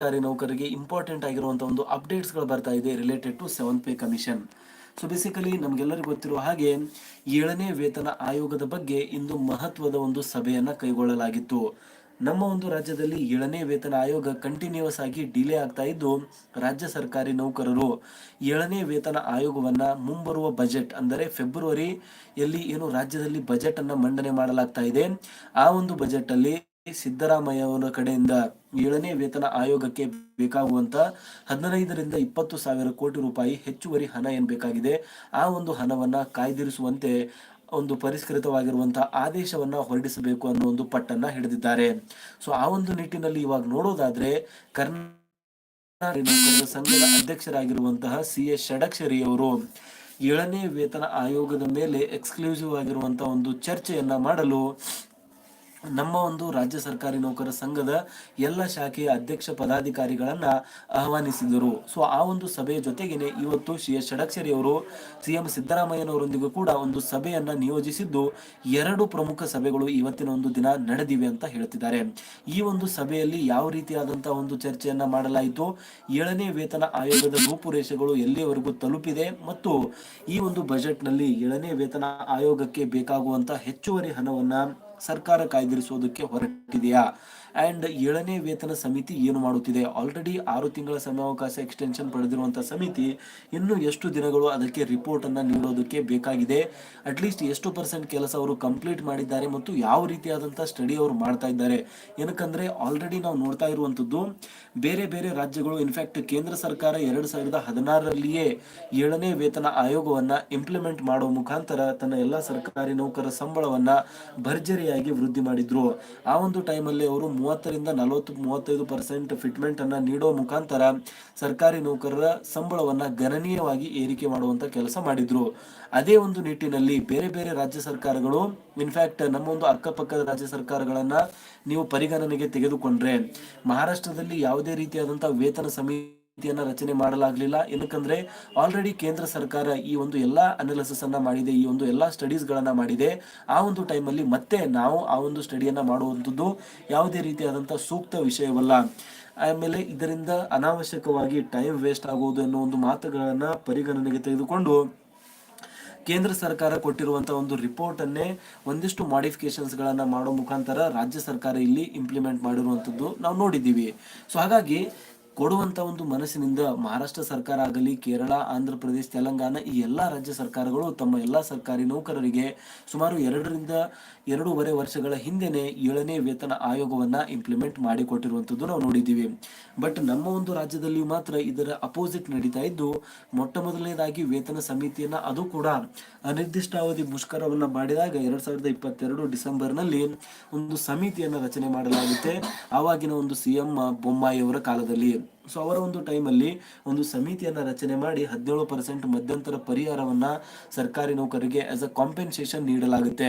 ಸರ್ಕಾರಿ ನೌಕರರಿಗೆ ಇಂಪಾರ್ಟೆಂಟ್ ಆಗಿರುವಂತಹ ಒಂದು ಅಪ್ಡೇಟ್ಸ್ಗಳು ಬರ್ತಾ ಇದೆ related to seventh pay commission so basically ನಮಗೆಲ್ಲರಿಗೂ ಗೊತ್ತಿರುವ ಹಾಗೆ ಏಳನೇ ವೇತನ ಆಯೋಗದ ಬಗ್ಗೆ ಇಂದು ಮಹತ್ವದ ಒಂದು ಸಭೆಯನ್ನ ಕೈಗೊಳ್ಳಲಾಗಿತ್ತು. ನಮ್ಮ ಒಂದು ರಾಜ್ಯದಲ್ಲಿ ಏಳನೇ ವೇತನ ಆಯೋಗ ಕಂಟಿನ್ಯೂಸ್ ಆಗಿ ಡಿಲೇ ಆಗ್ತಾ ಇದ್ದು, ರಾಜ್ಯ ಸರ್ಕಾರಿ ನೌಕರರು ಏಳನೇ ವೇತನ ಆಯೋಗವನ್ನ ಮುಂಬರುವ ಬಜೆಟ್ ಅಂದರೆ ಫೆಬ್ರವರಿಯಲ್ಲಿ ಏನು ರಾಜ್ಯದಲ್ಲಿ ಬಜೆಟ್ ಅನ್ನ ಮಂಡನೆ ಮಾಡಲಾಗ್ತಾ ಇದೆ. ಆ ಒಂದು ಬಜೆಟ್ ಅಲ್ಲಿ ಸಿದ್ದರಾಮಯ್ಯ ಅವರ ಕಡೆಯಿಂದ ಏಳನೇ ವೇತನ ಆಯೋಗಕ್ಕೆ ಬೇಕಾಗುವಂತ ಹದಿನೈದರಿಂದ ಇಪ್ಪತ್ತು ಸಾವಿರ ಕೋಟಿ ರೂಪಾಯಿ ಹೆಚ್ಚುವರಿ ಹಣ ಏನ್ ಬೇಕಾಗಿದೆ, ಆ ಒಂದು ಹಣವನ್ನ ಕಾಯ್ದಿರಿಸುವಂತೆ ಒಂದು ಪರಿಷ್ಕೃತವಾಗಿರುವಂತಹ ಆದೇಶವನ್ನ ಹೊರಡಿಸಬೇಕು ಅನ್ನೋ ಒಂದು ಪಟ್ಟನ್ನ ಹಿಡಿದಿದ್ದಾರೆ. ಸೊ ಆ ಒಂದು ನಿಟ್ಟಿನಲ್ಲಿ ಇವಾಗ ನೋಡೋದಾದ್ರೆ ಕರ್ನಾಟಕ ಸಂಘದ ಅಧ್ಯಕ್ಷರಾಗಿರುವಂತಹ ಸಿ ಎಸ್ ಷಡಕ್ಷರಿ ಅವರು ಏಳನೇ ವೇತನ ಆಯೋಗದ ಮೇಲೆ ಎಕ್ಸ್ಕ್ಲೂಸಿವ್ ಆಗಿರುವಂತಹ ಒಂದು ಚರ್ಚೆಯನ್ನ ಮಾಡಲು ನಮ್ಮ ಒಂದು ರಾಜ್ಯ ಸರ್ಕಾರಿ ನೌಕರ ಸಂಘದ ಎಲ್ಲ ಶಾಖೆಯ ಅಧ್ಯಕ್ಷ ಪದಾಧಿಕಾರಿಗಳನ್ನ ಆಹ್ವಾನಿಸಿದರು. ಸೊ ಆ ಒಂದು ಸಭೆಯ ಜೊತೆಗೇನೆ ಇವತ್ತು ಶ್ರೀ ಎಸ್ ಷಡಕ್ಷರಿ ಅವರು ಸಿಎಂ ಸಿದ್ದರಾಮಯ್ಯನವರೊಂದಿಗೂ ಕೂಡ ಒಂದು ಸಭೆಯನ್ನ ನಿಯೋಜಿಸಿದ್ದು ಎರಡು ಪ್ರಮುಖ ಸಭೆಗಳು ಇವತ್ತಿನ ಒಂದು ದಿನ ನಡೆದಿವೆ ಅಂತ ಹೇಳ್ತಿದ್ದಾರೆ. ಈ ಒಂದು ಸಭೆಯಲ್ಲಿ ಯಾವ ರೀತಿಯಾದಂತಹ ಒಂದು ಚರ್ಚೆಯನ್ನ ಮಾಡಲಾಯಿತು? ಏಳನೇ ವೇತನ ಆಯೋಗದ ರೂಪುರೇಷೆಗಳು ಎಲ್ಲಿಯವರೆಗೂ ತಲುಪಿದೆ? ಮತ್ತು ಈ ಒಂದು ಬಜೆಟ್ನಲ್ಲಿ ಏಳನೇ ವೇತನ ಆಯೋಗಕ್ಕೆ ಬೇಕಾಗುವಂತ ಹೆಚ್ಚುವರಿ ಹಣವನ್ನ ಸರ್ಕಾರ ಕಾಯ್ದಿರಿಸುವುದಕ್ಕೆ ಹೊರಟಿದೆಯಾ? ಅಂಡ್ ಏಳನೇ ವೇತನ ಸಮಿತಿ ಏನು ಮಾಡುತ್ತಿದೆ? ಆಲ್ರೆಡಿ ಆರು ತಿಂಗಳ ಸಮಯಾವಕಾಶ ಎಕ್ಸ್ಟೆನ್ಷನ್ ಪಡೆದಿರುವಂತಹ ಸಮಿತಿ ಇನ್ನು ಎಷ್ಟು ದಿನಗಳು ಅದಕ್ಕೆ ರಿಪೋರ್ಟ್ ಅನ್ನ ನೀಡೋದಕ್ಕೆ ಬೇಕಾಗಿದೆ. ಅಟ್ಲೀಸ್ಟ್ ಎಷ್ಟು ಪರ್ಸೆಂಟ್ ಕೆಲಸ ಅವರು ಕಂಪ್ಲೀಟ್ ಮಾಡಿದ್ದಾರೆ ಮತ್ತು ಯಾವ ರೀತಿಯಾದಂತಹ ಸ್ಟಡಿ ಅವರು ಮಾಡ್ತಾ ಇದ್ದಾರೆ ಏನಕ್ಕಂದ್ರೆ ಆಲ್ರೆಡಿ ನಾವು ನೋಡ್ತಾ ಇರುವಂತದ್ದು ಬೇರೆ ಬೇರೆ ರಾಜ್ಯಗಳು ಇನ್ಫ್ಯಾಕ್ಟ್ ಕೇಂದ್ರ ಸರ್ಕಾರ ಎರಡು ಸಾವಿರದ ಹದಿನಾರರಲ್ಲಿಯೇ ಏಳನೇ ವೇತನ ಆಯೋಗವನ್ನ ಇಂಪ್ಲಿಮೆಂಟ್ ಮಾಡುವ ಮುಖಾಂತರ ತನ್ನ ಎಲ್ಲಾ ಸರ್ಕಾರಿ ನೌಕರರ ಸಂಬಳವನ್ನ ಭರ್ಜರಿಯಾಗಿ ವೃದ್ಧಿ ಮಾಡಿದ್ರು. ಆ ಒಂದು ಟೈಮಲ್ಲಿ ಅವರು ಮೂವತ್ತರಿಂದ ನಲವತ್ತು, ಮೂವತ್ತೈದು ಪರ್ಸೆಂಟ್ ಫಿಟ್ಮೆಂಟ್ ಅನ್ನ ನೀಡೋ ಮುಖಾಂತರ ಸರ್ಕಾರಿ ನೌಕರರ ಸಂಬಳವನ್ನ ಗಣನೀಯವಾಗಿ ಏರಿಕೆ ಮಾಡುವಂತ ಕೆಲಸ ಮಾಡಿದ್ರು. ಅದೇ ಒಂದು ನಿಟ್ಟಿನಲ್ಲಿ ಬೇರೆ ಬೇರೆ ರಾಜ್ಯ ಸರ್ಕಾರಗಳು ಇನ್ಫ್ಯಾಕ್ಟ್ ನಮ್ಮ ಒಂದು ಅಕ್ಕಪಕ್ಕದ ರಾಜ್ಯ ಸರ್ಕಾರಗಳನ್ನ ನೀವು ಪರಿಗಣನೆಗೆ ತೆಗೆದುಕೊಂಡ್ರೆ ಮಹಾರಾಷ್ಟ್ರದಲ್ಲಿ ಯಾವುದೇ ರೀತಿಯಾದಂತಹ ವೇತನ ಸಮಿತಿ ನೀತಿಯನ್ನ ರಚನೆ ಮಾಡಲಾಗಲಿಲ್ಲ. ಏನಕ್ಕಂದ್ರೆ ಆಲ್ರೆಡಿ ಕೇಂದ್ರ ಸರ್ಕಾರ ಈ ಒಂದು ಎಲ್ಲಾ ಅನಾಲಿಸಿಸ್ ಅನ್ನ ಮಾಡಿದೆ, ಈ ಒಂದು ಎಲ್ಲಾ ಸ್ಟಡೀಸ್ ಗಳನ್ನ ಮಾಡಿದೆ. ಆ ಒಂದು ಟೈಮಲ್ಲಿ ಮತ್ತೆ ನಾವು ಆ ಒಂದು ಸ್ಟಡಿಯನ್ನ ಮಾಡುವಂಥದ್ದು ಯಾವುದೇ ರೀತಿಯಾದಂತಹ ಸೂಕ್ತ ವಿಷಯವಲ್ಲ. ಆಮೇಲೆ ಇದರಿಂದ ಅನಾವಶ್ಯಕವಾಗಿ ಟೈಮ್ ವೇಸ್ಟ್ ಆಗುವುದು ಅನ್ನೋ ಒಂದು ಮಾತುಗಳನ್ನ ಪರಿಗಣನೆಗೆ ತೆಗೆದುಕೊಂಡು ಕೇಂದ್ರ ಸರ್ಕಾರ ಕೊಟ್ಟಿರುವಂತಹ ಒಂದು ರಿಪೋರ್ಟ್ ಅನ್ನೇ ಒಂದಿಷ್ಟು ಮಾಡಿಫಿಕೇಶನ್ಸ್ ಗಳನ್ನ ಮಾಡೋ ಮುಖಾಂತರ ರಾಜ್ಯ ಸರ್ಕಾರ ಇಲ್ಲಿ ಇಂಪ್ಲಿಮೆಂಟ್ ಮಾಡಿರುವಂತದ್ದು ನಾವು ನೋಡಿದ್ದೀವಿ. ಸೊ ಹಾಗಾಗಿ ಕೊಡುವಂತ ಒಂದು ಮನಸ್ಸಿನಿಂದ ಮಹಾರಾಷ್ಟ್ರ ಸರ್ಕಾರ ಆಗಲಿ, ಕೇರಳ, ಆಂಧ್ರ ಪ್ರದೇಶ, ತೆಲಂಗಾಣ ಈ ಎಲ್ಲಾ ರಾಜ್ಯ ಸರ್ಕಾರಗಳು ತಮ್ಮ ಎಲ್ಲಾ ಸರ್ಕಾರಿ ನೌಕರರಿಗೆ ಸುಮಾರು ಎರಡರಿಂದ ಎರಡೂವರೆ ವರ್ಷಗಳ ಹಿಂದೆನೆ ಏಳನೇ ವೇತನ ಆಯೋಗವನ್ನ ಇಂಪ್ಲಿಮೆಂಟ್ ಮಾಡಿಕೊಟ್ಟಿರುವಂಥದ್ದು ನಾವು ನೋಡಿದ್ದೀವಿ. ಬಟ್ ನಮ್ಮ ಒಂದು ರಾಜ್ಯದಲ್ಲಿ ಮಾತ್ರ ಇದರ ಅಪೋಸಿಟ್ ನಡೀತಾ ಇದ್ದು ಮೊಟ್ಟ ಮೊದಲನೇದಾಗಿ ವೇತನ ಸಮಿತಿಯನ್ನ ಅದು ಕೂಡ ಅನಿರ್ದಿಷ್ಟಾವಧಿ ಮುಷ್ಕರವನ್ನ ಮಾಡಿದಾಗ ಎರಡ್ ಸಾವಿರದ ಇಪ್ಪತ್ತೆರಡು ಡಿಸೆಂಬರ್ನಲ್ಲಿ ಒಂದು ಸಮಿತಿಯನ್ನ ರಚನೆ ಮಾಡಲಾಗುತ್ತೆ. ಆವಾಗಿನ ಒಂದು ಸಿಎಂ ಬೊಮ್ಮಾಯಿ ಅವರ ಕಾಲದಲ್ಲಿ. ಸೊ ಅವರ ಒಂದು ಟೈಮಲ್ಲಿ ಒಂದು ಸಮಿತಿಯನ್ನ ರಚನೆ ಮಾಡಿ ಹದಿನೇಳು ಪರ್ಸೆಂಟ್ ಮಧ್ಯಂತರ ಪರಿಹಾರವನ್ನ ಸರ್ಕಾರಿ ನೌಕರರಿಗೆ ಆಸ್ ಅ ಕಾಂಪೆನ್ಸೇಷನ್ ನೀಡಲಾಗುತ್ತೆ.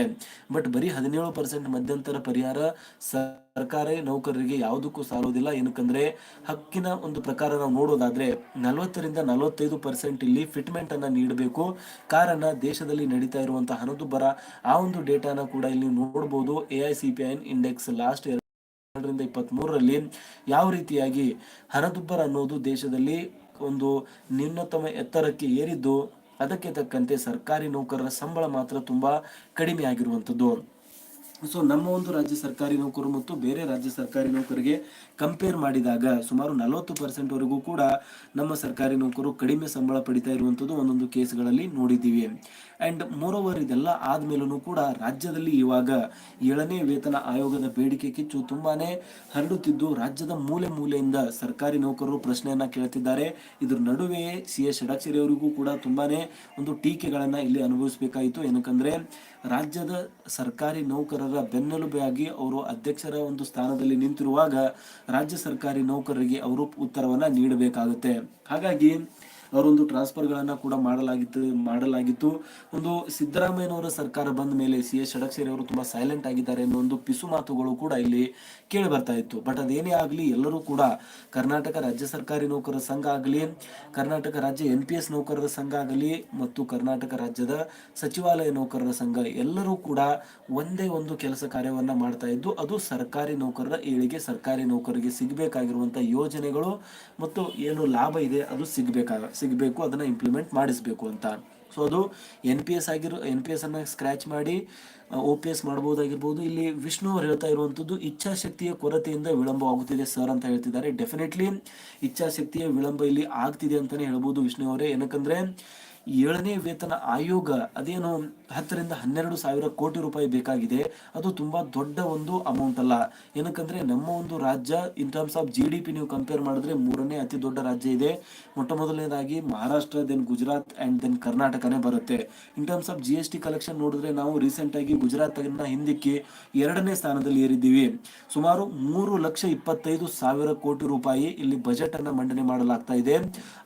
ಬಟ್ ಬರೀ ಹದಿನೇಳು ಪರ್ಸೆಂಟ್ ಮಧ್ಯಂತರ ಪರಿಹಾರ ಸರ್ಕಾರಿ ನೌಕರರಿಗೆ ಯಾವುದಕ್ಕೂ ಸಾಲೋದಿಲ್ಲ ಏನಕ್ಕಂದ್ರೆ ಹಕ್ಕಿನ ಒಂದು ಪ್ರಕಾರ ನಾವು ನೋಡೋದಾದ್ರೆ ನಲವತ್ತರಿಂದ ನಲವತ್ತೈದು ಪರ್ಸೆಂಟ್ ಇಲ್ಲಿ ಫಿಟ್ಮೆಂಟ್ ಅನ್ನ ನೀಡಬೇಕು. ಕಾರಣ ದೇಶದಲ್ಲಿ ನಡೀತಾ ಇರುವಂತಹ ಹಣದುಬ್ಬರ ಆ ಒಂದು ಡೇಟಾನ ಕೂಡ ಇಲ್ಲಿ ನೋಡಬಹುದು A I C P index last ಎರಡರಿಂದ ಇಪ್ಪತ್ತ್ ಮೂರರಲ್ಲಿ ಯಾವ ರೀತಿಯಾಗಿ ಹಣದುಬ್ಬರ ಅನ್ನೋದು ದೇಶದಲ್ಲಿ ಒಂದು ನ್ಯೂನತಮ ಎತ್ತರಕ್ಕೆ ಏರಿದ್ದು, ಅದಕ್ಕೆ ತಕ್ಕಂತೆ ಸರ್ಕಾರಿ ನೌಕರರ ಸಂಬಳ ಮಾತ್ರ ತುಂಬಾ ಕಡಿಮೆ ಆಗಿರುವಂಥದ್ದು ಸೊ ನಮ್ಮ ಒಂದು ರಾಜ್ಯ ಸರ್ಕಾರಿ ನೌಕರು ಮತ್ತು ಬೇರೆ ರಾಜ್ಯ ಸರ್ಕಾರಿ ನೌಕರಿಗೆ ಕಂಪೇರ್ ಮಾಡಿದಾಗ ಸುಮಾರು ನಲವತ್ತು ಪರ್ಸೆಂಟ್ ವರೆಗೂ ಕೂಡ ನಮ್ಮ ಸರ್ಕಾರಿ ನೌಕರು ಕಡಿಮೆ ಸಂಬಳ ಪಡಿತಾ ಇರುವಂಥದ್ದು ಒಂದೊಂದು ಕೇಸ್ಗಳಲ್ಲಿ ನೋಡಿದ್ದೀವಿ. ಅಂಡ್ ಮೋರೋವರ್ ಇದೆಲ್ಲ ಆದಮೇಲೂ ಕೂಡ ರಾಜ್ಯದಲ್ಲಿ ಇವಾಗ ಏಳನೇ ವೇತನ ಆಯೋಗದ ಬೇಡಿಕೆ ಕಿಚ್ಚು ತುಂಬಾನೇ ಹರಡುತ್ತಿದ್ದು, ರಾಜ್ಯದ ಮೂಲೆ ಮೂಲೆಯಿಂದ ಸರ್ಕಾರಿ ನೌಕರರು ಪ್ರಶ್ನೆಯನ್ನ ಕೇಳ್ತಿದ್ದಾರೆ. ಇದ್ರ ನಡುವೆ ಸಿ ಎಸ್ ಕೂಡ ತುಂಬಾನೇ ಒಂದು ಟೀಕೆಗಳನ್ನು ಇಲ್ಲಿ ಅನುಭವಿಸಬೇಕಾಯಿತು. ಏನಕ್ಕಂದ್ರೆ ರಾಜ್ಯದ ಸರ್ಕಾರಿ ನೌಕರರ ಬೆನ್ನೆಲುಬೆಯಾಗಿ ಅವರು ಅಧ್ಯಕ್ಷರ ಒಂದು ಸ್ಥಾನದಲ್ಲಿ ನಿಂತಿರುವಾಗ ರಾಜ್ಯ ಸರ್ಕಾರಿ ನೌಕರರಿಗೆ ಅವರು ಉತ್ತರವನ್ನು ನೀಡಬೇಕಾಗುತ್ತೆ. ಹಾಗಾಗಿ ಅವರೊಂದು ಟ್ರಾನ್ಸ್ಫರ್ಗಳನ್ನ ಕೂಡ ಮಾಡಲಾಗಿತ್ತು ಮಾಡಲಾಗಿತ್ತು. ಒಂದು ಸಿದ್ದರಾಮಯ್ಯನವರ ಸರ್ಕಾರ ಬಂದ ಮೇಲೆ ಸಿ ಎಸ್ ಷಡಕ್ಷರಿ ಅವರು ತುಂಬಾ ಸೈಲೆಂಟ್ ಆಗಿದ್ದಾರೆ ಅನ್ನೋ ಒಂದು ಪಿಸು ಮಾತುಗಳು ಕೂಡ ಇಲ್ಲಿ ಕೇಳಿ ಬರ್ತಾ ಇತ್ತು. ಬಟ್ ಅದೇನೇ ಆಗಲಿ, ಎಲ್ಲರೂ ಕೂಡ ಕರ್ನಾಟಕ ರಾಜ್ಯ ಸರ್ಕಾರಿ ನೌಕರರ ಸಂಘ ಆಗಲಿ, ಕರ್ನಾಟಕ ರಾಜ್ಯ ಎನ್ ಪಿ ಎಸ್ ನೌಕರರ ಸಂಘ ಆಗಲಿ ಮತ್ತು ಕರ್ನಾಟಕ ರಾಜ್ಯದ ಸಚಿವಾಲಯ ನೌಕರರ ಸಂಘ, ಎಲ್ಲರೂ ಕೂಡ ಒಂದೇ ಒಂದು ಕೆಲಸ ಕಾರ್ಯವನ್ನ ಮಾಡ್ತಾ ಇದ್ದು, ಅದು ಸರ್ಕಾರಿ ನೌಕರರ ಏಳಿಗೆ ಸರ್ಕಾರಿ ನೌಕರರಿಗೆ ಸಿಗಬೇಕಾಗಿರುವಂತ ಯೋಜನೆಗಳು ಮತ್ತು ಏನು ಲಾಭ ಇದೆ ಅದು ಸಿಗ್ಬೇಕಾಗ ಸಿಗಬೇಕು, ಅದನ್ನು ಇಂಪ್ಲಿಮೆಂಟ್ ಮಾಡಿಸಬೇಕು ಅಂತ. ಸೊ ಅದು ಎನ್ ಪಿ ಎಸ್ ಆಗಿರೋ ಎನ್ ಪಿ ಎಸ್ ಅನ್ನ ಸ್ಕ್ರ್ಯಾಚ್ ಮಾಡಿ ಒ ಪಿ ಎಸ್ ಮಾಡ್ಬೋದಾಗಿರ್ಬೋದು, ಇಲ್ಲಿ ವಿಷ್ಣು ಅವರು ಹೇಳ್ತಾ ಇರುವಂಥದ್ದು ಇಚ್ಛಾಶಕ್ತಿಯ ಕೊರತೆಯಿಂದ ವಿಳಂಬವಾಗುತ್ತಿದೆ ಸರ್ ಅಂತ ಹೇಳ್ತಿದ್ದಾರೆ. ಡೆಫಿನೆಟ್ಲಿ ಇಚ್ಛಾಶಕ್ತಿಯ ವಿಳಂಬ ಇಲ್ಲಿ ಆಗ್ತಿದೆ ಅಂತಲೇ ಹೇಳ್ಬೋದು ವಿಷ್ಣು ಅವರೇ. ಏನಕ್ಕಂದ್ರೆ ಏಳನೇ ವೇತನ ಆಯೋಗ ಅದೇನು ಹತ್ತರಿಂದ ಹನ್ನೆರಡು ಸಾವಿರ ಕೋಟಿ ರೂಪಾಯಿ ಬೇಕಾಗಿದೆ. ಅದು ತುಂಬಾ ದೊಡ್ಡ ಒಂದು ಅಮೌಂಟ್ ಅಲ್ಲ. ಏನಕ್ಕಂದ್ರೆ ನಮ್ಮ ಒಂದು ರಾಜ್ಯ ಇನ್ ಟರ್ಮ್ಸ್ ಆಫ್ ಜಿ ನೀವು ಕಂಪೇರ್ ಮಾಡಿದ್ರೆ ಮೂರನೇ ಅತಿ ದೊಡ್ಡ ರಾಜ್ಯ ಇದೆ. ಮೊಟ್ಟ ಮೊದಲನೇದಾಗಿ Maharashtra then Gujarat and then ಕರ್ನಾಟಕನೇ ಬರುತ್ತೆ. In terms of G S T collection ನೋಡಿದ್ರೆ ನಾವು ರೀಸೆಂಟ್ ಆಗಿ ಗುಜರಾತ್ ಹಿಂದಕ್ಕೆ ಎರಡನೇ ಸ್ಥಾನದಲ್ಲಿ ಏರಿದ್ದೀವಿ. ಸುಮಾರು ಮೂರು ಲಕ್ಷ ಇಪ್ಪತ್ತೈದು ಸಾವಿರ ಕೋಟಿ ರೂಪಾಯಿ ಇಲ್ಲಿ ಬಜೆಟ್ ಅನ್ನ ಮಂಡನೆ ಮಾಡಲಾಗ್ತಾ ಇದೆ.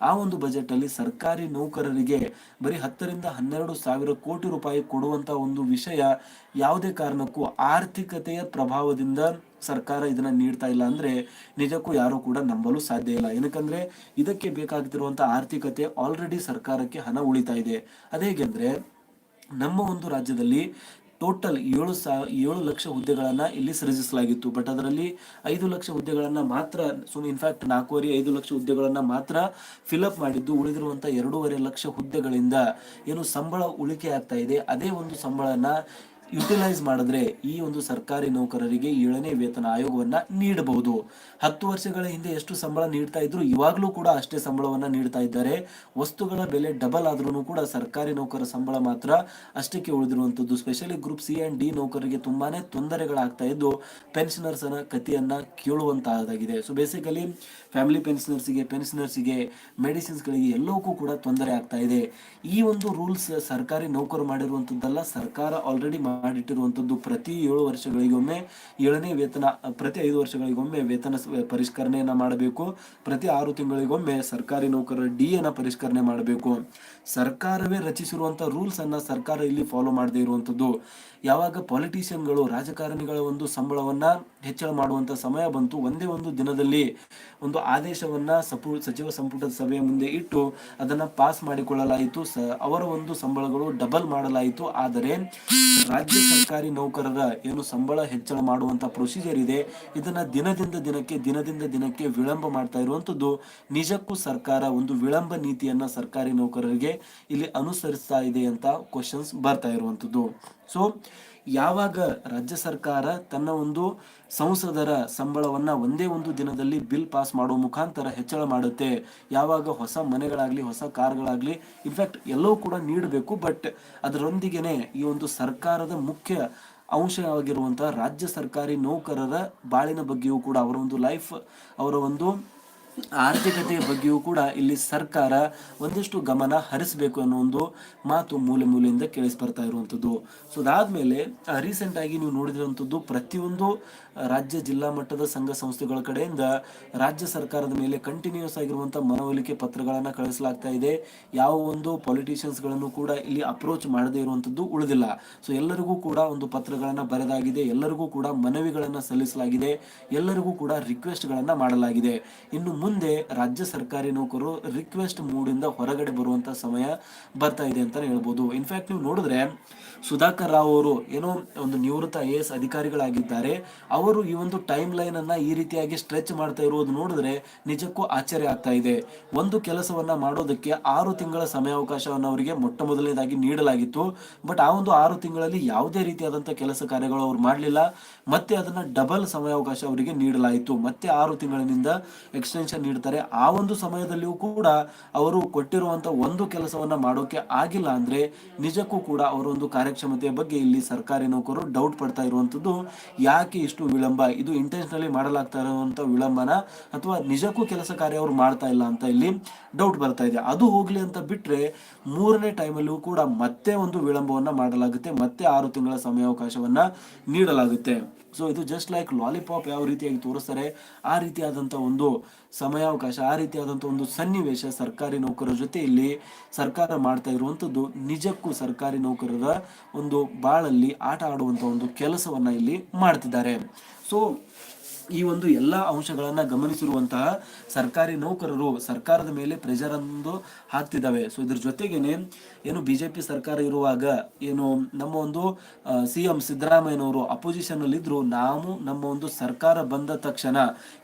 ಆ ಒಂದು ಬಜೆಟ್ ಅಲ್ಲಿ ಸರ್ಕಾರಿ ನೌಕರರಿಗೆ ಬರೀ ಹತ್ತರಿಂದ ಹನ್ನೆರಡು ಸಾವಿರ ಕೋಟಿ ರೂಪಾಯಿ ಕೊಡುವಂತ ಒಂದು ವಿಷಯ ಯಾವುದೇ ಕಾರಣಕ್ಕೂ ಆರ್ಥಿಕತೆಯ ಪ್ರಭಾವದಿಂದ ಸರ್ಕಾರ ಇದನ್ನ ನೀಡ್ತಾ ಇಲ್ಲ ಅಂದ್ರೆ ನಿಜಕ್ಕೂ ಯಾರು ಕೂಡ ನಂಬಲು ಸಾಧ್ಯ ಇಲ್ಲ. ಏನಕ್ಕಂದ್ರೆ ಇದಕ್ಕೆ ಬೇಕಾಗ್ತಿರುವಂತ ಆರ್ಥಿಕತೆ ಆಲ್ರೆಡಿ ಸರ್ಕಾರಕ್ಕೆ ಹಣ ಉಳಿತಾ ಇದೆ. ಅದೇಗೆಂದ್ರೆ ನಮ್ಮ ಒಂದು ರಾಜ್ಯದಲ್ಲಿ ಟೋಟಲ್ ಏಳು ಸಾ, ಏಳು ಲಕ್ಷ ಹುದ್ದೆಗಳನ್ನು ಇಲ್ಲಿ ಸೃಜಿಸಲಾಗಿತ್ತು. ಬಟ್ ಅದರಲ್ಲಿ ಐದು ಲಕ್ಷ ಹುದ್ದೆಗಳನ್ನು ಮಾತ್ರ ಸುಮ್ ಇನ್ಫ್ಯಾಕ್ಟ್ ನಾಲ್ಕೂವರೆ, ಐದು ಲಕ್ಷ ಹುದ್ದೆಗಳನ್ನು ಮಾತ್ರ ಫಿಲಪ್ ಮಾಡಿದ್ದು ಉಳಿದಿರುವಂಥ ಎರಡೂವರೆ ಲಕ್ಷ ಹುದ್ದೆಗಳಿಂದ ಏನು ಸಂಬಳ ಉಳಿಕೆ ಆಗ್ತಾ ಇದೆ. ಅದೇ ಒಂದು ಸಂಬಳನ ಯುಟಿಲೈಸ್ ಮಾಡಿದ್ರೆ ಈ ಒಂದು ಸರ್ಕಾರಿ ನೌಕರರಿಗೆ ಏಳನೇ ವೇತನ ಆಯೋಗವನ್ನ ನೀಡಬಹುದು. ಹತ್ತು ವರ್ಷಗಳ ಹಿಂದೆ ಎಷ್ಟು ಸಂಬಳ ನೀಡ್ತಾ ಇದ್ರು ಇವಾಗಲೂ ಕೂಡ ಅಷ್ಟೇ ಸಂಬಳವನ್ನ ನೀಡ್ತಾ ಇದ್ದಾರೆ. ವಸ್ತುಗಳ ಬೆಲೆ ಡಬಲ್ ಆದ್ರೂ ಕೂಡ ಸರ್ಕಾರಿ ನೌಕರ ಸಂಬಳ ಮಾತ್ರ ಅಷ್ಟಕ್ಕೆ ಉಳಿದಿರುವಂತದ್ದು. Specially group C and D ನೌಕರರಿಗೆ ತುಂಬಾನೇ ತೊಂದರೆಗಳಾಗ್ತಾ ಇದ್ದು ಪೆನ್ಷನರ್ಸ್ ಕಥೆಯನ್ನ ಕೇಳುವಂತಹದಾಗಿದೆ ಸೊ ಬೇಸಿಕಲಿ ಫ್ಯಾಮಿಲಿ ಪೆನ್ಷನರ್ಸ್ಗೆ ಪೆನ್ಷನರ್ಸ್ಗೆ ಮೆಡಿಸಿನ್ಸ್ಗಳಿಗೆ ಎಲ್ಲವಕ್ಕೂ ಕೂಡ ತೊಂದರೆ ಆಗ್ತಾ ಇದೆ. ಈ ಒಂದು ರೂಲ್ಸ್ ಸರ್ಕಾರಿ ನೌಕರು ಮಾಡಿರುವಂತದ್ದಲ್ಲ ಸರ್ಕಾರ ಆಲ್ರೆಡಿ ಮಾಡಿಟ್ಟಿರುವಂತದ್ದು ಪ್ರತಿ ಏಳು ವರ್ಷಗಳಿಗೊಮ್ಮೆ, ಏಳನೇ ವೇತನ, ಪ್ರತಿ ಐದು ವರ್ಷಗಳಿಗೊಮ್ಮೆ ವೇತನ ಪರಿಷ್ಕರಣೆಯನ್ನು ಮಾಡಬೇಕು. ಪ್ರತಿ ಆರು ತಿಂಗಳಿಗೊಮ್ಮೆ ಸರ್ಕಾರಿ ನೌಕರರ ಡಿ ಪರಿಷ್ಕರಣೆ ಮಾಡಬೇಕು. ಸರ್ಕಾರವೇ ರಚಿಸಿರುವಂತ ರೂಲ್ಸ್ ಅನ್ನ ಸರ್ಕಾರ ಇಲ್ಲಿ ಫಾಲೋ ಮಾಡದೇ ಇರುವಂಥದ್ದು. ಯಾವಾಗ ಪಾಲಿಟಿಷಿಯನ್ಗಳು ರಾಜಕಾರಣಿಗಳ ಒಂದು ಸಂಬಳವನ್ನ ಹೆಚ್ಚಳ ಮಾಡುವಂತ ಸಮಯ ಬಂತು, ಒಂದೇ ಒಂದು ದಿನದಲ್ಲಿ ಒಂದು ಆದೇಶವನ್ನ ಸಪು, ಸಚಿವ ಸಂಪುಟದ ಸಭೆಯ ಮುಂದೆ ಇಟ್ಟು ಅದನ್ನ ಪಾಸ್ ಮಾಡಿಕೊಳ್ಳಲಾಯಿತು. ಸ, ಅವರ ಒಂದು ಸಂಬಳಗಳು ಡಬಲ್ ಮಾಡಲಾಯಿತು. ಆದರೆ ರಾಜ್ಯ ಸರ್ಕಾರಿ ನೌಕರರ ಏನು ಸಂಬಳ ಹೆಚ್ಚಳ ಮಾಡುವಂತ ಪ್ರೊಸೀಜರ್ ಇದೆ. ಇದನ್ನು ದಿನದಿಂದ ದಿನಕ್ಕೆ ದಿನದಿಂದ ದಿನಕ್ಕೆ ವಿಳಂಬ ಮಾಡ್ತಾ ಇರುವಂಥದ್ದು. ನಿಜಕ್ಕೂ ಸರ್ಕಾರ ಒಂದು ವಿಳಂಬ ನೀತಿಯನ್ನ ಸರ್ಕಾರಿ ನೌಕರರಿಗೆ ಇಲ್ಲಿ ಅನುಸರಿಸ್ತಾ ಇದೆ ಅಂತ ಕ್ವಶನ್ಸ್ ಬರ್ತಾ ಇರುವಂತದ್ದು ಸೊ ಯಾವಾಗ ರಾಜ್ಯ ಸರ್ಕಾರ ತನ್ನ ಒಂದು ಸಂಸದರ ಸಂಬಳವನ್ನ ಒಂದೇ ಒಂದು ದಿನದಲ್ಲಿ ಬಿಲ್ ಪಾಸ್ ಮಾಡುವ ಮುಖಾಂತರ ಹೆಚ್ಚಳ ಮಾಡುತ್ತೆ, ಯಾವಾಗ ಹೊಸ ಮನೆಗಳಾಗ್ಲಿ, ಹೊಸ ಕಾರ್ಗಳಾಗ್ಲಿ ಇನ್ಫ್ಯಾಕ್ಟ್ ಎಲ್ಲವೂ ಕೂಡ ನೀಡಬೇಕು ಬಟ್ ಅದರೊಂದಿಗೆನೆ ಈ ಒಂದು ಸರ್ಕಾರದ ಮುಖ್ಯ ಅಂಶವಾಗಿರುವಂತಹ ರಾಜ್ಯ ಸರ್ಕಾರಿ ನೌಕರರ ಬಾಳಿನ ಬಗ್ಗೆಯೂ ಕೂಡ ಅವರ ಒಂದು ಲೈಫ್ ಅವರ ಒಂದು ಆರ್ಥಿಕತೆಯ ಬಗ್ಗೆಯೂ ಕೂಡ ಇಲ್ಲಿ ಸರ್ಕಾರ ಒಂದಿಷ್ಟು ಗಮನ ಹರಿಸಬೇಕು ಅನ್ನೋ ಒಂದು ಮಾತು ಮೂಲೆ ಮೂಲೆಯಿಂದ ಕೇಳಿಸ್ಬರ್ತಾ ಇರುವಂಥದ್ದು. ಸೊ ಅದಾದ್ಮೇಲೆ ರೀಸೆಂಟ್ ಆಗಿ ನೀವು ನೋಡಿದಿರುವಂಥದ್ದು ಪ್ರತಿಯೊಂದು ರಾಜ್ಯ ಜಿಲ್ಲಾ ಮಟ್ಟದ ಸಂಘ ಸಂಸ್ಥೆಗಳ ಕಡೆಯಿಂದ ರಾಜ್ಯ ಸರ್ಕಾರದ ಮೇಲೆ ಕಂಟಿನ್ಯೂಸ್ ಆಗಿರುವಂಥ ಮನವೊಲಿಕೆ ಪತ್ರಗಳನ್ನು ಕಳಿಸಲಾಗ್ತಾ ಇದೆ. ಯಾವ ಒಂದು ಪಾಲಿಟಿಷಿಯನ್ಸ್ಗಳನ್ನು ಗಳನ್ನು ಕೂಡ ಇಲ್ಲಿ ಅಪ್ರೋಚ್ ಮಾಡದೇ ಇರುವಂಥದ್ದು ಉಳಿದಿಲ್ಲ. ಸೊ ಎಲ್ಲರಿಗೂ ಕೂಡ ಒಂದು ಪತ್ರಗಳನ್ನು ಬರೆದಾಗಿದೆ, ಎಲ್ಲರಿಗೂ ಕೂಡ ಮನವಿಗಳನ್ನು ಸಲ್ಲಿಸಲಾಗಿದೆ, ಎಲ್ಲರಿಗೂ ಕೂಡ ರಿಕ್ವೆಸ್ಟ್ ಗಳನ್ನ ಮಾಡಲಾಗಿದೆ. ಇನ್ನು ಮುಂದೆ ರಾಜ್ಯ ಸರ್ಕಾರಿ ನೌಕರರು ರಿಕ್ವೆಸ್ಟ್ ಮೂಡಿಂದ ಹೊರಗಡೆ ಬರುವಂತ ಸಮಯ ಬರ್ತಾ ಇದೆ ಅಂತ ಹೇಳ್ಬೋದು. ಇನ್ಫ್ಯಾಕ್ಟ್ ನೀವು ನೋಡಿದ್ರೆ ಸುಧಾಕರ್ ರಾವ್ ಅವರು ಏನೋ ಒಂದು ನಿವೃತ್ತ ಐ ಅಧಿಕಾರಿಗಳಾಗಿದ್ದಾರೆ. ಅವರು ಈ ಒಂದು ಟೈಮ್ ಲೈನ್ ಅನ್ನ ಈ ರೀತಿಯಾಗಿ ಸ್ಟ್ರೆಚ್ ಮಾಡ್ತಾ ಇರೋದು ನೋಡಿದ್ರೆ ನಿಜಕ್ಕೂ ಆಶ್ಚರ್ಯ ಆಗ್ತಾ ಇದೆ. ಒಂದು ಕೆಲಸವನ್ನ ಮಾಡೋದಕ್ಕೆ ಆರು ತಿಂಗಳ ಸಮಯಾವಕಾಶವನ್ನು ಅವರಿಗೆ ಮೊಟ್ಟ ಮೊದಲನೇದಾಗಿ ನೀಡಲಾಗಿತ್ತು. ಬಟ್ ಆ ಒಂದು ಆರು ತಿಂಗಳಲ್ಲಿ ಯಾವುದೇ ರೀತಿಯಾದಂತ ಕೆಲಸ ಕಾರ್ಯಗಳು ಅವ್ರು ಮಾಡಲಿಲ್ಲ. ಮತ್ತೆ ಅದನ್ನ ಡಬಲ್ ಸಮಯಾವಕಾಶ ಅವರಿಗೆ ನೀಡಲಾಯಿತು. ಮತ್ತೆ ಆರು ತಿಂಗಳಿನಿಂದ ಎಕ್ಸ್ಟೆನ್ಷನ್ ನೀಡ್ತಾರೆ, ಆ ಒಂದು ಸಮಯದಲ್ಲಿಯೂ ಕೂಡ ಅವರು ಕೊಟ್ಟಿರುವಂಥ ಒಂದು ಕೆಲಸವನ್ನ ಮಾಡೋಕೆ ಆಗಿಲ್ಲ ಅಂದ್ರೆ ನಿಜಕ್ಕೂ ಕೂಡ ಅವರ ಒಂದು ಕಾರ್ಯಕ್ಷಮತೆಯ ಬಗ್ಗೆ ಇಲ್ಲಿ ಸರ್ಕಾರಿ ನೌಕರರು ಡೌಟ್ ಪಡ್ತಾ ಇರುವಂತದ್ದು. ಯಾಕೆ ಇಷ್ಟು ವಿಳಂಬ? ಇದು ಇಂಟೆನ್ಷನಲಿ ಮಾಡಲಾಗ್ತಾ ಇರುವಂಥ ವಿಳಂಬನ ಅಥವಾ ನಿಜಕ್ಕೂ ಕೆಲಸ ಕಾರ್ಯ ಅವರು ಮಾಡ್ತಾ ಇಲ್ಲ ಅಂತ ಇಲ್ಲಿ ಡೌಟ್ ಬರ್ತಾ ಇದೆ. ಅದು ಹೋಗ್ಲಿ ಅಂತ ಬಿಟ್ರೆ ಮೂರನೇ ಟೈಮಲ್ಲೂ ಕೂಡ ಮತ್ತೆ ಒಂದು ವಿಳಂಬವನ್ನ ಮಾಡಲಾಗುತ್ತೆ, ಮತ್ತೆ ಆರು ತಿಂಗಳ ಸಮಯಾವಕಾಶವನ್ನ ನೀಡಲಾಗುತ್ತೆ. ಸೊ ಇದು ಜಸ್ಟ್ ಲೈಕ್ ಲಾಲಿಪಾಪ್ ಯಾವ ರೀತಿಯಾಗಿ ತೋರಿಸ್ತಾರೆ, ಆ ರೀತಿಯಾದಂಥ ಒಂದು ಸಮಯಾವಕಾಶ, ಆ ರೀತಿಯಾದಂಥ ಒಂದು ಸನ್ನಿವೇಶ ಸರ್ಕಾರಿ ನೌಕರರ ಜೊತೆ ಇಲ್ಲಿ ಸರ್ಕಾರ ಮಾಡ್ತಾ ಇರುವಂಥದ್ದು ನಿಜಕ್ಕೂ ಸರ್ಕಾರಿ ನೌಕರರ ಒಂದು ಬಾಳಲ್ಲಿ ಆಟ ಆಡುವಂಥ ಒಂದು ಕೆಲಸವನ್ನ ಇಲ್ಲಿ ಮಾಡ್ತಿದ್ದಾರೆ. ಸೊ ಈ ಒಂದು ಎಲ್ಲ ಅಂಶಗಳನ್ನ ಗಮನಿಸಿರುವಂತಹ ಸರ್ಕಾರಿ ನೌಕರರು ಸರ್ಕಾರದ ಮೇಲೆ ಪ್ರೆಷರ್ ಅಂದು ಹಾಕ್ತಿದ್ದಾವೆ. ಸೊ ಇದ್ರ ಜೊತೆಗೇನೆ ಏನು ಬಿಜೆಪಿ ಸರ್ಕಾರ ಇರುವಾಗ ಏನು ನಮ್ಮ ಒಂದು ಸಿ ಎಂ ಸಿದ್ದರಾಮಯ್ಯನವರು ಅಪೋಸಿಷನ್ ಅಲ್ಲಿ ಇದ್ರು, ನಾವು ನಮ್ಮ ಒಂದು ಸರ್ಕಾರ ಬಂದ ತಕ್ಷಣ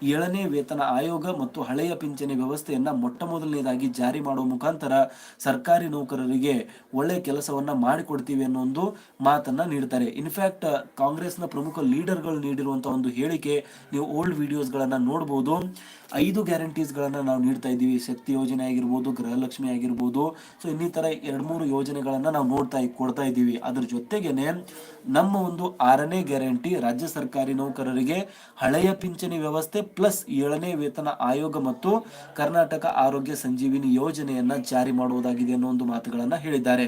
ಏಳನೇ ವೇತನ ಆಯೋಗ ಮತ್ತು ಹಳೆಯ ಪಿಂಚಣಿ ವ್ಯವಸ್ಥೆಯನ್ನ ಮೊಟ್ಟ ಮೊದಲನೇದಾಗಿ ಜಾರಿ ಮಾಡುವ ಮುಖಾಂತರ ಸರ್ಕಾರಿ ನೌಕರರಿಗೆ ಒಳ್ಳೆ ಕೆಲಸವನ್ನ ಮಾಡಿಕೊಡ್ತೀವಿ ಅನ್ನೋ ಒಂದು ಮಾತನ್ನ ನೀಡ್ತಾರೆ. ಇನ್ಫ್ಯಾಕ್ಟ್ ಕಾಂಗ್ರೆಸ್ನ ಪ್ರಮುಖ ಲೀಡರ್ಗಳು ನೀಡಿರುವಂತಹ ಒಂದು ಹೇಳಿಕೆ ನೀವು ಓಲ್ಡ್ ವಿಡಿಯೋಸ್ಗಳನ್ನು ನೋಡ್ಬೋದು. ಐದು ಗ್ಯಾರಂಟೀಸ್ಗಳನ್ನು ನಾವು ನೀಡ್ತಾ ಇದ್ದೀವಿ. ಶಕ್ತಿ ಯೋಜನೆ ಆಗಿರ್ಬೋದು, ಗೃಹಲಕ್ಷ್ಮಿ ಆಗಿರ್ಬೋದು. ಸೊ ಇನ್ನಿತರ ಎರಡು ಮೂರು ಯೋಜನೆಗಳನ್ನು ನಾವು ನೋಡ್ತಾ ಕೊಡ್ತಾ ಇದ್ದೀವಿ. ಅದ್ರ ಜೊತೆಗೇನೆ ನಮ್ಮ ಒಂದು ಆರನೇ ಗ್ಯಾರಂಟಿ ರಾಜ್ಯ ಸರ್ಕಾರಿ ನೌಕರರಿಗೆ ಹಳೆಯ ಪಿಂಚಣಿ ವ್ಯವಸ್ಥೆ ಪ್ಲಸ್ ಏಳನೇ ವೇತನ ಆಯೋಗ ಮತ್ತು ಕರ್ನಾಟಕ ಆರೋಗ್ಯ ಸಂಜೀವಿನಿ ಯೋಜನೆಯನ್ನ ಜಾರಿ ಮಾಡುವುದಾಗಿದೆ ಅನ್ನೋ ಒಂದು ಮಾತುಗಳನ್ನ ಹೇಳಿದ್ದಾರೆ.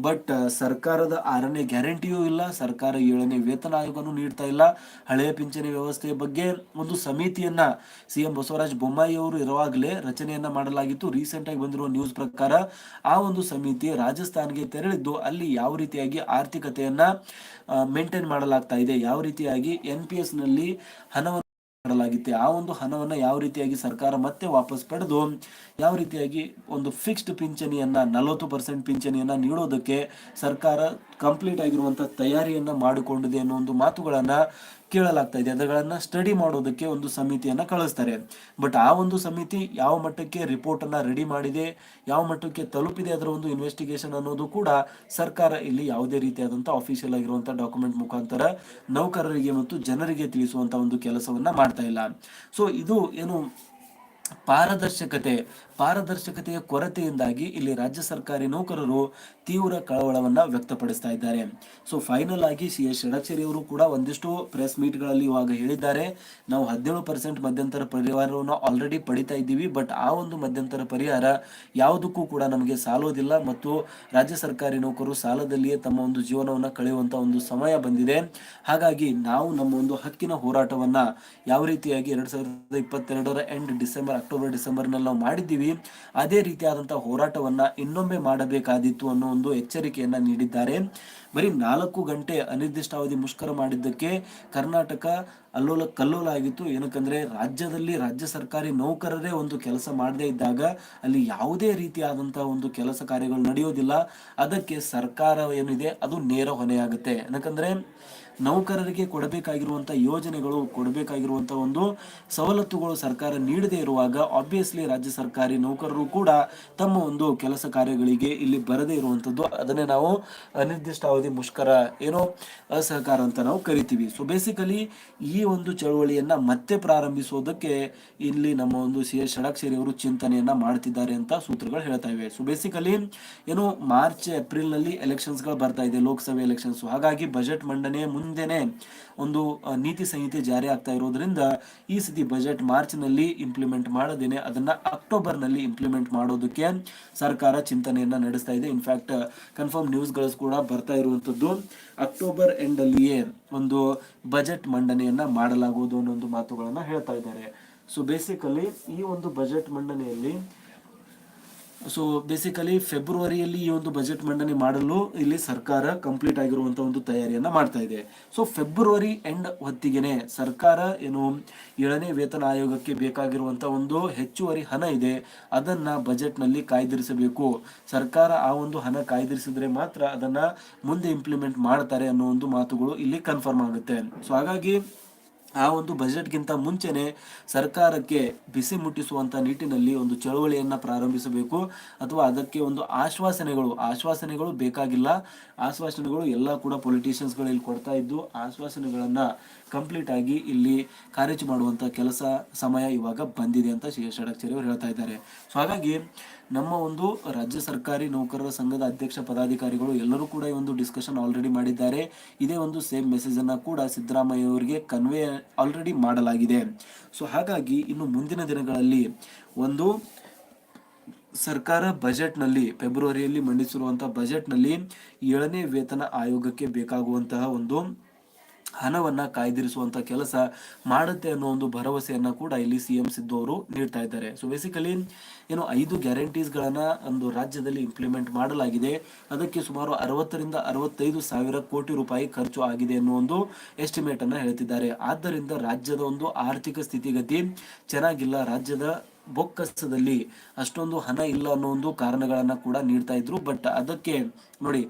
ಬಟ್ ಸರ್ಕಾರದ ಆರನೇ ಗ್ಯಾರಂಟಿಯೂ ಇಲ್ಲ, ಸರ್ಕಾರ ಏಳನೇ ವೇತನ ಆಯೋಗನೂ ನೀಡ್ತಾ ಇಲ್ಲ. ಹಳೆಯ ಪಿಂಚಣಿ ವ್ಯವಸ್ಥೆಯ ಬಗ್ಗೆ ಒಂದು ಸಮಿತಿಯನ್ನ ಸಿಎಂ ಬಸವರಾಜ ಬೊಮ್ಮಾಯಿ ಅವರು ಇರುವಾಗಲೇ ರಚನೆಯನ್ನ ಮಾಡಲಾಗಿತ್ತು. ರೀಸೆಂಟ್ ಆಗಿ ಬಂದಿರುವ ನ್ಯೂಸ್ ಪ್ರಕಾರ ಆ ಒಂದು ಸಮಿತಿ ರಾಜಸ್ಥಾನ್ಗೆ ತೆರಳಿದ್ದು ಅಲ್ಲಿ ಯಾವ ರೀತಿಯಾಗಿ ಆರ್ಥಿಕತೆಯನ್ನ ಮೇಂಟೈನ್ ಮಾಡಲಾಗ್ತಾ ಇದೆ. ಯಾವ ರೀತಿಯಾಗಿ ಎನ್ ಪಿ ಎಸ್ನಲ್ಲಿ ಹಣವನ್ನು ಮಾಡಲಾಗಿತ್ತು, ಆ ಒಂದು ಹಣವನ್ನ ಯಾವ ರೀತಿಯಾಗಿ ಸರ್ಕಾರ ಮತ್ತೆ ವಾಪಸ್ ಪಡೆದು, ಯಾವ ರೀತಿಯಾಗಿ ಒಂದು ಫಿಕ್ಸ್ಡ್ ಪಿಂಚಣಿಯನ್ನ, ನಲವತ್ತು ಪರ್ಸೆಂಟ್ ಪಿಂಚಣಿಯನ್ನ ನೀಡೋದಕ್ಕೆ ಸರ್ಕಾರ ಕಂಪ್ಲೀಟ್ ಆಗಿರುವಂಥ ತಯಾರಿಯನ್ನ ಮಾಡಿಕೊಂಡಿದೆ ಅನ್ನೋ ಒಂದು ಮಾತುಗಳನ್ನ ಕೇಳಲಾಗ್ತಾ ಇದೆ. ಅದಗಳನ್ನ ಸ್ಟಡಿ ಮಾಡೋದಕ್ಕೆ ಒಂದು ಸಮಿತಿಯನ್ನ ಕಳಿಸ್ತಾರೆ. ಬಟ್ ಆ ಒಂದು ಸಮಿತಿ ಯಾವ ಮಟ್ಟಕ್ಕೆ ರಿಪೋರ್ಟನ್ನು ರೆಡಿ ಮಾಡಿದೆ, ಯಾವ ಮಟ್ಟಕ್ಕೆ ತಲುಪಿದೆ ಅದರ ಒಂದು ಇನ್ವೆಸ್ಟಿಗೇಷನ್ ಅನ್ನೋದು ಕೂಡ ಸರ್ಕಾರ ಇಲ್ಲಿ ಯಾವುದೇ ರೀತಿಯಾದಂಥ ಅಫಿಷಿಯಲ್ ಆಗಿರುವಂಥ ಡಾಕ್ಯುಮೆಂಟ್ ಮುಖಾಂತರ ನೌಕರರಿಗೆ ಮತ್ತು ಜನರಿಗೆ ತಿಳಿಸುವಂಥ ಒಂದು ಕೆಲಸವನ್ನ ಮಾಡ್ತಾ ಇಲ್ಲ. ಸೊ ಇದು ಏನು ಪಾರದರ್ಶಕತೆ, ಪಾರದರ್ಶಕತೆಯ ಕೊರತೆಯಿಂದಾಗಿ ಇಲ್ಲಿ ರಾಜ್ಯ ಸರ್ಕಾರಿ ನೌಕರರು ತೀವ್ರ ಕಳವಳವನ್ನ ವ್ಯಕ್ತಪಡಿಸ್ತಾ ಇದ್ದಾರೆ. ಸೊ ಫೈನಲ್ ಆಗಿ ಸಿ ಎಸ್ ಷಡಕ್ಷರಿ ಅವರು ಕೂಡ ಒಂದಿಷ್ಟು ಪ್ರೆಸ್ ಮೀಟ್ಗಳಲ್ಲಿ ಇವಾಗ ಹೇಳಿದ್ದಾರೆ. ನಾವು ಹದಿನೇಳು ಪರ್ಸೆಂಟ್ ಮಧ್ಯಂತರ ಪರಿಹಾರವನ್ನು ಆಲ್ರೆಡಿ ಪಡಿತಾ ಇದ್ದೀವಿ. ಬಟ್ ಆ ಒಂದು ಮಧ್ಯಂತರ ಪರಿಹಾರ ಯಾವುದಕ್ಕೂ ಕೂಡ ನಮಗೆ ಸಾಲೋದಿಲ್ಲ ಮತ್ತು ರಾಜ್ಯ ಸರ್ಕಾರಿ ನೌಕರರು ಸಾಲದಲ್ಲಿಯೇ ತಮ್ಮ ಒಂದು ಜೀವನವನ್ನ ಕಳೆಯುವಂತ ಒಂದು ಸಮಯ ಬಂದಿದೆ. ಹಾಗಾಗಿ ನಾವು ನಮ್ಮ ಒಂದು ಹಕ್ಕಿನ ಹೋರಾಟವನ್ನ ಯಾವ ರೀತಿಯಾಗಿ ಎರಡ್ ಸಾವಿರದ ಇಪ್ಪತ್ತೆರಡರ ಎಂಡ್ ಡಿಸೆಂಬರ್ ಅಕ್ಟೋಬರ್ ಡಿಸೆಂಬರ್ನಲ್ಲಿ ನಾವು ಮಾಡಿದ್ದೀವಿ. ಅದೇ ರೀತಿಯಾದಂತಹ ಹೋರಾಟವನ್ನ ಇನ್ನೊಮ್ಮೆ ಮಾಡಬೇಕಾದಿತ್ತು ಅನ್ನೋ ಒಂದು ಎಚ್ಚರಿಕೆಯನ್ನ ನೀಡಿದ್ದಾರೆ. ಬರೀ ನಾಲ್ಕು ಗಂಟೆ ಅನಿರ್ದಿಷ್ಟಾವಧಿ ಮುಷ್ಕರ ಮಾಡಿದ್ದಕ್ಕೆ ಕರ್ನಾಟಕ ಅಲ್ಲೋಲ ಕಲ್ಲೋಲ ಆಗಿತ್ತು. ಏನಕ್ಕಂದ್ರೆ ರಾಜ್ಯದಲ್ಲಿ ರಾಜ್ಯ ಸರ್ಕಾರಿ ನೌಕರರೇ ಒಂದು ಕೆಲಸ ಮಾಡದೇ ಇದ್ದಾಗ ಅಲ್ಲಿ ಯಾವುದೇ ರೀತಿಯಾದಂತಹ ಒಂದು ಕೆಲಸ ಕಾರ್ಯಗಳು ನಡೆಯೋದಿಲ್ಲ. ಅದಕ್ಕೆ ಸರ್ಕಾರ ಏನಿದೆ, ಅದು ನೇರ ಹೊಣೆಯಾಗುತ್ತೆ. ಏನಕ್ಕಂದ್ರೆ ನೌಕರರಿಗೆ ಕೊಡಬೇಕಾಗಿರುವಂತ ಯೋಜನೆಗಳು, ಕೊಡಬೇಕಾಗಿರುವಂತ ಒಂದು ಸವಲತ್ತುಗಳು ಸರ್ಕಾರ ನೀಡದೇ ಇರುವಾಗ ಆಬ್ವಿಯಸ್ಲಿ ರಾಜ್ಯ ಸರ್ಕಾರಿ ನೌಕರರು ಕೂಡ ತಮ್ಮ ಒಂದು ಕೆಲಸ ಕಾರ್ಯಗಳಿಗೆ ಇಲ್ಲಿ ಬರದೇ ಇರುವಂತದ್ದು. ಅದನ್ನೇ ನಾವು ಅನಿರ್ದಿಷ್ಟಾವಧಿ ಮುಷ್ಕರ ಏನೋ ಅಸಹಕಾರ ಅಂತ ನಾವು ಕರಿತೀವಿ. ಸೊ ಬೇಸಿಕಲಿ ಈ ಒಂದು ಚಳವಳಿಯನ್ನ ಮತ್ತೆ ಪ್ರಾರಂಭಿಸೋದಕ್ಕೆ ಇಲ್ಲಿ ನಮ್ಮ ಒಂದು ಸಿ ಎಸ್ ಷಡಾಕ್ಷರಿ ಅವರು ಚಿಂತನೆಯನ್ನ ಮಾಡ್ತಿದ್ದಾರೆ ಅಂತ ಸೂತ್ರಗಳು ಹೇಳ್ತಾ ಇವೆ. ಸೊ ಬೇಸಿಕಲಿ ಏನು ಮಾರ್ಚ್ ಏಪ್ರಿಲ್ನಲ್ಲಿ ಎಲೆಕ್ಷನ್ಸ್ಗಳು ಬರ್ತಾ ಇದೆ, ಲೋಕಸಭೆ ಎಲೆಕ್ಷನ್ಸ್ ಹಾಗಾಗಿ ಬಜೆಟ್ ಮಂಡನೆ ಮುಂದೆನೆ ಒಂದು ನೀತಿ ಸಂಹಿತೆ ಜಾರಿ ಆಗ್ತಾ ಇರೋದ್ರಿಂದ ಈ ಸತಿ ಬಜೆಟ್ ಮಾರ್ಚ್ನಲ್ಲಿ ಇಂಪ್ಲಿಮೆಂಟ್ ಮಾಡದೇನೆ. ಅದನ್ನ ಅಕ್ಟೋಬರ್ನಲ್ಲಿ ಇಂಪ್ಲಿಮೆಂಟ್ ಮಾಡೋದಕ್ಕೆ ಸರ್ಕಾರ ಚಿಂತನೆಯನ್ನ ನಡೆಸ್ತಾ ಇದೆ. ಇನ್ಫ್ಯಾಕ್ಟ್ ಕನ್ಫರ್ಮ್ ನ್ಯೂಸ್ಗಳು ಕೂಡ ಬರ್ತಾ ಇರುವಂತದ್ದು ಅಕ್ಟೋಬರ್ ಎಂಡ್ ಅಲ್ಲಿಯೇ ಒಂದು ಬಜೆಟ್ ಮಂಡನೆಯನ್ನ ಮಾಡಲಾಗುವುದು ಅನ್ನೋ ಒಂದು ಮಾತುಗಳನ್ನ ಹೇಳ್ತಾ ಇದ್ದಾರೆ. ಸೊ ಬೇಸಿಕಲಿ ಈ ಒಂದು ಬಜೆಟ್ ಮಂಡನೆಯಲ್ಲಿ ಸೊ ಬೇಸಿಕಲಿ ಫೆಬ್ರವರಿಯಲ್ಲಿ ಈ ಒಂದು ಬಜೆಟ್ ಮಂಡನೆ ಮಾಡಲು ಇಲ್ಲಿ ಸರ್ಕಾರ ಕಂಪ್ಲೀಟ್ ಆಗಿರುವಂತ ಒಂದು ತಯಾರಿಯನ್ನ ಮಾಡ್ತಾ ಇದೆ. ಸೊ ಫೆಬ್ರವರಿ ಎಂಡ್ ಹೊತ್ತಿಗೆನೆ ಸರ್ಕಾರ ಏನು ಏಳನೇ ವೇತನ ಆಯೋಗಕ್ಕೆ ಬೇಕಾಗಿರುವಂತ ಒಂದು ಹೆಚ್ಚುವರಿ ಹಣ ಇದೆ. ಅದನ್ನ ಬಜೆಟ್ನಲ್ಲಿ ಕಾಯ್ದಿರಿಸಬೇಕು. ಸರ್ಕಾರ ಆ ಒಂದು ಹಣ ಕಾಯ್ದಿರಿಸಿದ್ರೆ ಮಾತ್ರ ಅದನ್ನ ಮುಂದೆ ಇಂಪ್ಲಿಮೆಂಟ್ ಮಾಡ್ತಾರೆ ಅನ್ನೋ ಒಂದು ಮಾತುಗಳು ಇಲ್ಲಿ ಕನ್ಫರ್ಮ್ ಆಗುತ್ತೆ. ಸೊ ಹಾಗಾಗಿ ಆ ಒಂದು ಬಜೆಟ್ಗಿಂತ ಮುಂಚೆನೆ ಸರ್ಕಾರಕ್ಕೆ ಬಿಸಿ ಮುಟ್ಟಿಸುವಂಥ ನಿಟ್ಟಿನಲ್ಲಿ ಒಂದು ಚಳುವಳಿಯನ್ನು ಪ್ರಾರಂಭಿಸಬೇಕು ಅಥವಾ ಅದಕ್ಕೆ ಒಂದು ಆಶ್ವಾಸನೆಗಳು ಆಶ್ವಾಸನೆಗಳು ಬೇಕಾಗಿಲ್ಲ. ಆಶ್ವಾಸನೆಗಳು ಎಲ್ಲ ಕೂಡ ಪೊಲಿಟಿಷಿಯನ್ಸ್ಗಳು ಇಲ್ಲಿ ಕೊಡ್ತಾ ಇದ್ದು, ಆಶ್ವಾಸನೆಗಳನ್ನ ಕಂಪ್ಲೀಟ್ ಆಗಿ ಇಲ್ಲಿ ಕಾರ್ಯಚ ಮಾಡುವಂತ ಕೆಲಸ ಸಮಯ ಇವಾಗ ಬಂದಿದೆ ಅಂತ ಶ್ರೀ ಷಡಕ್ಷರಿ ಅವರು ಹೇಳ್ತಾ ಇದ್ದಾರೆ. ಸೊ ಹಾಗಾಗಿ ನಮ್ಮ ಒಂದು ರಾಜ್ಯ ಸರ್ಕಾರಿ ನೌಕರರ ಸಂಘದ ಅಧ್ಯಕ್ಷ ಪದಾಧಿಕಾರಿಗಳು ಎಲ್ಲರೂ ಕೂಡ ಈ ಒಂದು ಡಿಸ್ಕಷನ್ ಆಲ್ರೆಡಿ ಮಾಡಿದ್ದಾರೆ. ಇದೇ ಒಂದು ಸೇಮ್ ಮೆಸೇಜ್ ಅನ್ನ ಕೂಡ ಸಿದ್ದರಾಮಯ್ಯ ಅವರಿಗೆ ಕನ್ವೇ ಆಲ್ರೆಡಿ ಮಾಡಲಾಗಿದೆ. ಸೊ ಹಾಗಾಗಿ ಇನ್ನು ಮುಂದಿನ ದಿನಗಳಲ್ಲಿ ಒಂದು ಸರ್ಕಾರ ಬಜೆಟ್ನಲ್ಲಿ ಫೆಬ್ರವರಿಯಲ್ಲಿ ಮಂಡಿಸಿರುವಂತಹ ಬಜೆಟ್ನಲ್ಲಿ ಏಳನೇ ವೇತನ ಆಯೋಗಕ್ಕೆ ಬೇಕಾಗುವಂತಹ ಒಂದು ಹಣವನ್ನ ಕಾಯ್ದಿರಿಸುವಂತ ಕೆಲಸ ಮಾಡುತ್ತೆ ಅನ್ನೋ ಒಂದು ಭರವಸೆಯನ್ನು ಕೂಡ ಇಲ್ಲಿ ಸಿಎಂ ಸಿದ್ದು ಅವರು ನೀಡ್ತಾ ಇದ್ದಾರೆ. ಸೊ ಬೇಸಿಕಲಿ ಏನು ಐದು ಗ್ಯಾರಂಟೀಸ್ ಗಳನ್ನ ಒಂದು ರಾಜ್ಯದಲ್ಲಿ ಇಂಪ್ಲಿಮೆಂಟ್ ಮಾಡಲಾಗಿದೆ. ಅದಕ್ಕೆ ಸುಮಾರು ಅರವತ್ತರಿಂದ ಅರವತ್ತೈದು ಸಾವಿರ ಕೋಟಿ ರೂಪಾಯಿ ಖರ್ಚು ಆಗಿದೆ ಅನ್ನೋ ಒಂದು ಎಸ್ಟಿಮೇಟ್ ಅನ್ನ ಹೇಳ್ತಿದ್ದಾರೆ. ಆದ್ದರಿಂದ ರಾಜ್ಯದ ಒಂದು ಆರ್ಥಿಕ ಸ್ಥಿತಿಗತಿ ಚೆನ್ನಾಗಿಲ್ಲ. ರಾಜ್ಯದ ಬೊಕ್ಕಸದಲ್ಲಿ ಅಷ್ಟೊಂದು ಹಣ ಇಲ್ಲ ಅನ್ನೋ ಒಂದು ಕಾರಣಗಳನ್ನ ಕೂಡ ನೀಡ್ತಾ ಇದ್ರು. ಬಟ್ ಅದಕ್ಕೆ ನೋಡಿ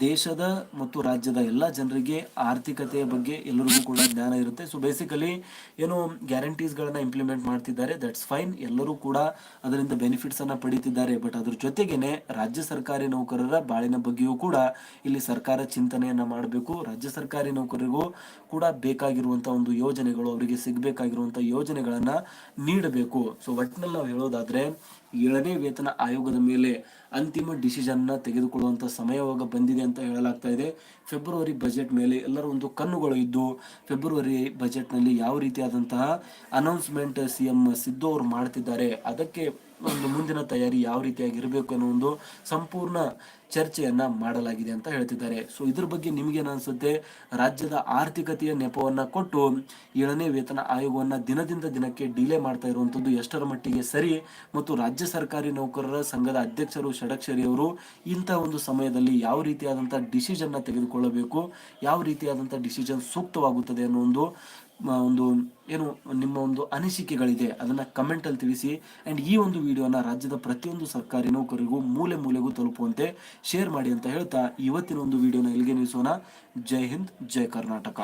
ದೇಶದ ಮತ್ತು ರಾಜ್ಯದ ಎಲ್ಲ ಜನರಿಗೆ ಆರ್ಥಿಕತೆಯ ಬಗ್ಗೆ ಎಲ್ಲರಿಗೂ ಕೂಡ ಜ್ಞಾನ ಇರುತ್ತೆ. ಸೊ ಬೇಸಿಕಲಿ ಏನು ಗ್ಯಾರಂಟೀಸ್ ಗಳನ್ನ ಇಂಪ್ಲಿಮೆಂಟ್ ಮಾಡ್ತಿದ್ದಾರೆ ದಟ್ಸ್ ಫೈನ್ ಎಲ್ಲರೂ ಕೂಡ ಅದರಿಂದ ಬೆನಿಫಿಟ್ಸನ್ನು ಪಡಿತಿದ್ದಾರೆ. ಬಟ್ ಅದ್ರ ಜೊತೆಗೇನೆ ರಾಜ್ಯ ಸರ್ಕಾರಿ ನೌಕರರ ಬಾಳಿನ ಬಗ್ಗೆಯೂ ಕೂಡ ಇಲ್ಲಿ ಸರ್ಕಾರ ಚಿಂತನೆಯನ್ನ ಮಾಡಬೇಕು. ರಾಜ್ಯ ಸರ್ಕಾರಿ ನೌಕರರಿಗೂ ಕೂಡ ಬೇಕಾಗಿರುವಂಥ ಒಂದು ಯೋಜನೆಗಳು, ಅವರಿಗೆ ಸಿಗಬೇಕಾಗಿರುವಂಥ ಯೋಜನೆಗಳನ್ನ ನೀಡಬೇಕು. ಸೊ ಒಟ್ಟಿನಲ್ಲಿ ನಾವು ಹೇಳೋದಾದ್ರೆ, ಏಳನೇ ವೇತನ ಆಯೋಗದ ಮೇಲೆ ಅಂತಿಮ ಡಿಸಿಷನ್ ತೆಗೆದುಕೊಳ್ಳುವಂಥ ಸಮಯವಾಗ ಬಂದಿದೆ ಅಂತ ಹೇಳಲಾಗ್ತಾ ಇದೆ. ಫೆಬ್ರವರಿ ಬಜೆಟ್ ಮೇಲೆ ಎಲ್ಲರೂ ಒಂದು ಕಣ್ಣುಗಳು ಇದ್ದು ಫೆಬ್ರವರಿ ಬಜೆಟ್ನಲ್ಲಿ ಯಾವ ರೀತಿಯಾದಂತಹ ಅನೌನ್ಸ್ಮೆಂಟ್ ಸಿಎಂ ಸಿದ್ದು ಅವರು ಮಾಡ್ತಿದ್ದಾರೆ, ಅದಕ್ಕೆ ಒಂದು ಮುಂದಿನ ತಯಾರಿ ಯಾವ ರೀತಿಯಾಗಿ ಇರಬೇಕು ಅನ್ನೋ ಒಂದು ಸಂಪೂರ್ಣ ಚರ್ಚೆಯನ್ನ ಮಾಡಲಾಗಿದೆ ಅಂತ ಹೇಳ್ತಿದ್ದಾರೆ. ಸೊ ಇದ್ರ ಬಗ್ಗೆ ನಿಮಗೇನನ್ಸುತ್ತೆ ರಾಜ್ಯದ ಆರ್ಥಿಕತೆಯ ನೆಪವನ್ನ ಕೊಟ್ಟು ಏಳನೇ ವೇತನ ಆಯೋಗವನ್ನ ದಿನದಿಂದ ದಿನಕ್ಕೆ ಡಿಲೇ ಮಾಡ್ತಾ ಇರುವಂತದ್ದು ಎಷ್ಟರ ಮಟ್ಟಿಗೆ ಸರಿ? ಮತ್ತು ರಾಜ್ಯ ಸರ್ಕಾರಿ ನೌಕರರ ಸಂಘದ ಅಧ್ಯಕ್ಷರು, ಷಡಕ್ಷರಿ ಅವರು ಇಂಥ ಒಂದು ಸಮಯದಲ್ಲಿ ಯಾವ ರೀತಿಯಾದಂತಹ ಡಿಸಿಷನ್ ತೆಗೆದುಕೊಳ್ಳಬೇಕು? ಯಾವ ರೀತಿಯಾದಂತಹ ಡಿಸಿಷನ್ ಸೂಕ್ತವಾಗುತ್ತದೆ ಅನ್ನೋ ಒಂದು ಒಂದು ಏನು ನಿಮ್ಮ ಒಂದು ಅನಿಸಿಕೆಗಳಿದೆ, ಅದನ್ನು ಕಮೆಂಟಲ್ಲಿ ತಿಳಿಸಿ. ಆ್ಯಂಡ್ ಈ ಒಂದು ವಿಡಿಯೋನ ರಾಜ್ಯದ ಪ್ರತಿಯೊಂದು ಸರ್ಕಾರಿ ನೌಕರಿಗೂ ಮೂಲೆ ಮೂಲೆಗೂ ತಲುಪುವಂತೆ ಶೇರ್ ಮಾಡಿ ಅಂತ ಹೇಳ್ತಾ ಇವತ್ತಿನ ಒಂದು ವಿಡಿಯೋನ ಇಲ್ಲಿಗೆ ನಿಲ್ಲಿಸೋಣ. ಜೈ ಹಿಂದ್, ಜೈ ಕರ್ನಾಟಕ.